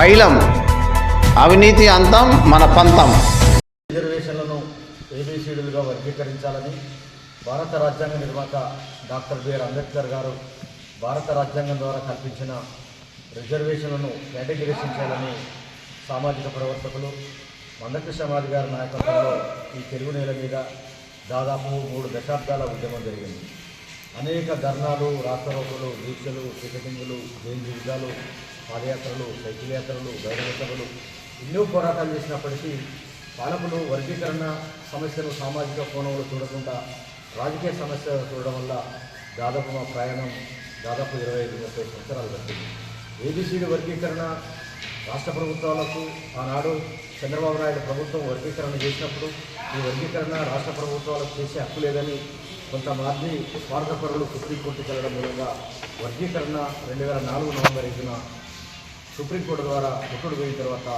పైలం. అవినీతి అంతం మన పంతం. రిజర్వేషన్లను ఏబీసీడీలుగా వర్గీకరించాలని భారత రాజ్యాంగ నిర్మాత డాక్టర్ బిఆర్ అంబేద్కర్ గారు భారత రాజ్యాంగం ద్వారా కల్పించిన రిజర్వేషన్లను కేటగిరీషన్ చేయాలని సామాజిక ప్రవర్తకులు మందకృష్ణ మాది గారి నాయకత్వంలో ఈ తెలుగు నేల మీద దాదాపు మూడు దశాబ్దాల ఉద్యమం జరిగింది. అనేక ధర్నాలు రాష్ట్రరోకులు దీక్షలు టికెటింగులు జైలు యుద్ధాలు పాదయాత్రలు సైకిల్ యాత్రలు బహిరంగ ఎన్నో పోరాటాలు చేసినప్పటికీ పాలకులు వర్గీకరణ సమస్యను సామాజిక కోణంలో చూడకుండా రాజకీయ సమస్యలు చూడడం వల్ల దాదాపు మా ప్రయాణం దాదాపు ఇరవై ఐదు ముప్పై సంవత్సరాలు పట్టింది. ఏబిసిడి వర్గీకరణ రాష్ట్ర ప్రభుత్వాలకు ఆనాడు చంద్రబాబు నాయుడు ప్రభుత్వం వర్గీకరణ చేసినప్పుడు ఈ వర్గీకరణ రాష్ట్ర ప్రభుత్వాలకు చేసే హక్కు లేదని కొంతమంది స్వార్థపరులు సుప్రీంకోర్టుకి వెళ్ళడం మూలంగా వర్గీకరణ రెండు వేల నాలుగు నవంబర్ ఐదున సుప్రీంకోర్టు ద్వారా ఒత్తుడు పోయిన తర్వాత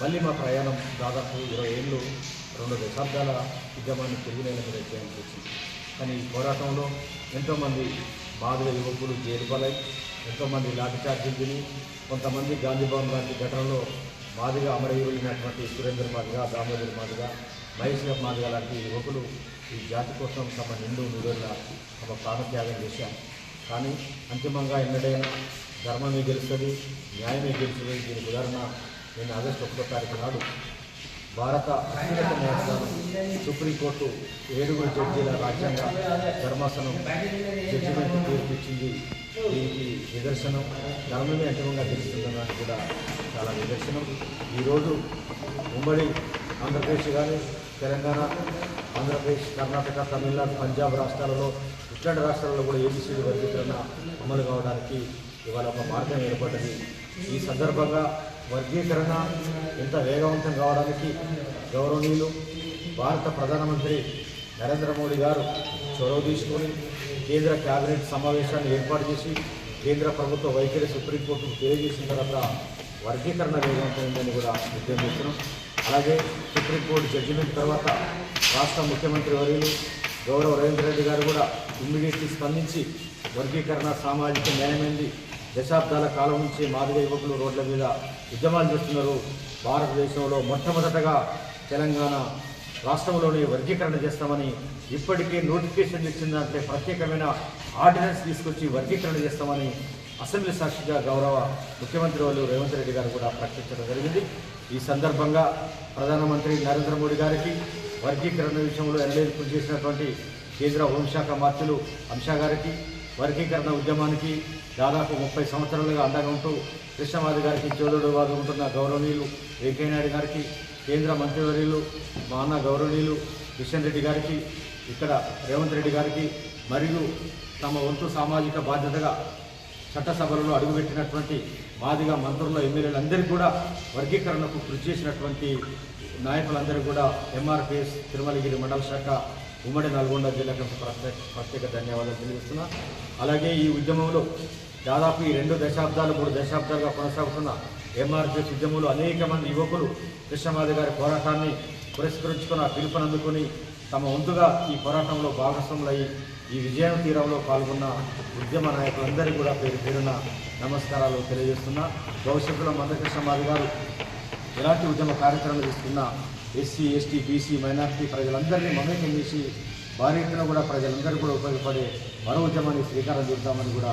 మళ్ళీ మా ప్రయాణం దాదాపు ఇరవై ఏళ్ళు రెండు దశాబ్దాల ఉద్యమాన్ని తిరిగి నేల మీద చేయాల్సి వచ్చింది కానీ ఈ పోరాటంలో ఎంతోమంది బాధిత యువకులు జైలు పాలై ఎంతోమంది లాఠీచార్జీలు తిని కొంతమంది గాంధీ భవన్ లాంటి ఘటనలో మాదిగా అమరవీరులైనటువంటి సురేంద్ర మాదిగా దామోదర్ మాదిగా వైఎస్ఆర్ మాదిగ లాంటి యువకులు ఈ జాతి కోసం తమ నిండు నిరుల తమ ప్రాణత్యాగం చేశారు. కానీ అంతిమంగా ఎన్నడైనా ధర్మమే గెలుస్తుంది న్యాయమే గెలుస్తుంది. దీనికి ఉదాహరణ నేను ఆగస్టు ఒకటో తారీఖు నాడు భారత అత్యున్నత న్యాయస్థానం సుప్రీంకోర్టు ఏడుగురు జడ్జీల రాజ్యాంగ ధర్మాసనం జడ్జిమెంట్ తీర్పు ఇచ్చింది దీనికి నిదర్శనం ధర్మమే అంతిమంగా గెలుస్తుందన్నది కూడా చాలా నిదర్శనం. ఈరోజు ఉమ్మడి ఆంధ్రప్రదేశ్ కానీ తెలంగాణ ఆంధ్రప్రదేశ్ కర్ణాటక తమిళనాడు పంజాబ్ రాష్ట్రాలలో ఇట్లాంటి రాష్ట్రాల్లో కూడా ఏబిసిడి వర్గీకరణ అమలు కావడానికి ఇవాళ ఒక మార్గం ఏర్పడ్డది. ఈ సందర్భంగా వర్గీకరణ ఎంత వేగవంతం కావడానికి గౌరవనీయులు భారత ప్రధానమంత్రి నరేంద్ర మోడీ గారు చొరవ తీసుకొని కేంద్ర కేబినెట్ సమావేశాన్ని ఏర్పాటు చేసి కేంద్ర ప్రభుత్వ వైఖరి సుప్రీంకోర్టుకు తెలియజేసిన తర్వాత వర్గీకరణ వేగవంతమైందని కూడా నిర్ణయిస్తున్నాం అలాగే సుప్రీంకోర్టు జడ్జిమెంట్ తర్వాత రాష్ట్ర ముఖ్యమంత్రి వర్యులు గౌరవ రవీంద్ర రెడ్డి గారు కూడా ఇమ్మీడియట్లీ స్పందించి వర్గీకరణ సామాజిక న్యాయమైంది దశాబ్దాల కాలం నుంచి మాదిగ యువకులు రోడ్ల మీద ఉద్యమాలు చేస్తున్నారు. భారతదేశంలో మొట్టమొదటగా తెలంగాణ రాష్ట్రంలోని వర్గీకరణ చేస్తామని ఇప్పటికే నోటిఫికేషన్ ఇచ్చిందంటే ప్రత్యేకమైన ఆర్డినెన్స్ తీసుకొచ్చి వర్గీకరణ చేస్తామని అసెంబ్లీ సాక్షిగా గౌరవ ముఖ్యమంత్రి వాళ్ళు రేవంత్ రెడ్డి గారు కూడా ప్రకటించడం జరిగింది. ఈ సందర్భంగా ప్రధానమంత్రి నరేంద్ర మోడీ గారికి వర్గీకరణ విషయంలో ఎన్డీఏ కృషి చేసినటువంటి కేంద్ర హోంశాఖ మంత్రులు అంశా గారికి వర్గీకరణ ఉద్యమానికి దాదాపు ముప్పై సంవత్సరాలుగా అండగా ఉంటూ కృష్ణమాది గారికి చోదరుడు వారు ఉంటున్న గౌరవనీయులు వెంకయ్యనాయుడు గారికి కేంద్ర మంత్రివర్యులు మా అన్న గౌరవనీయులు కిషన్ రెడ్డి గారికి ఇక్కడ రేవంత్ రెడ్డి గారికి మరియు తమ వంతు సామాజిక బాధ్యతగా చట్టసభలలో అడుగుపెట్టినటువంటి మాదిగా మంత్రుల ఎమ్మెల్యేలందరికీ కూడా వర్గీకరణకు కృషి చేసినటువంటి నాయకులందరికీ కూడా ఎంఆర్పిఎస్ తిరుమలగిరి మండల శాఖ ఉమ్మడి నల్గొండ జిల్లాకు ప్రత్యేక ప్రత్యేక ధన్యవాదాలు తెలియజేస్తున్నా. అలాగే ఈ ఉద్యమంలో దాదాపు ఈ రెండు దశాబ్దాలు మూడు దశాబ్దాలుగా కొనసాగుతున్న ఎంఆర్పిఎస్ ఉద్యమంలో అనేక మంది యువకులు కృష్ణమాది గారి పోరాటాన్ని పురస్కరించుకున్న పిలుపునందుకొని తమ వంతుగా ఈ పోరాటంలో భాగస్వాములయ్యి ఈ విజయం తీరంలో పాల్గొన్న ఉద్యమ నాయకులందరికీ కూడా పేరు పేరున నమస్కారాలు తెలియజేస్తున్నా. భవిష్యత్తులో మందకృష్ణమాది గారు ఎలాంటి ఉద్యమ కార్యక్రమాలు తీసుకున్నా ఎస్సీ ఎస్టీ బీసీ మైనార్టీ ప్రజలందరినీ మమేకం చేసి భారీ కూడా ప్రజలందరూ కూడా ఉపయోగపడే మరో ఉద్యమాన్ని శ్రీకారం చేద్దామని కూడా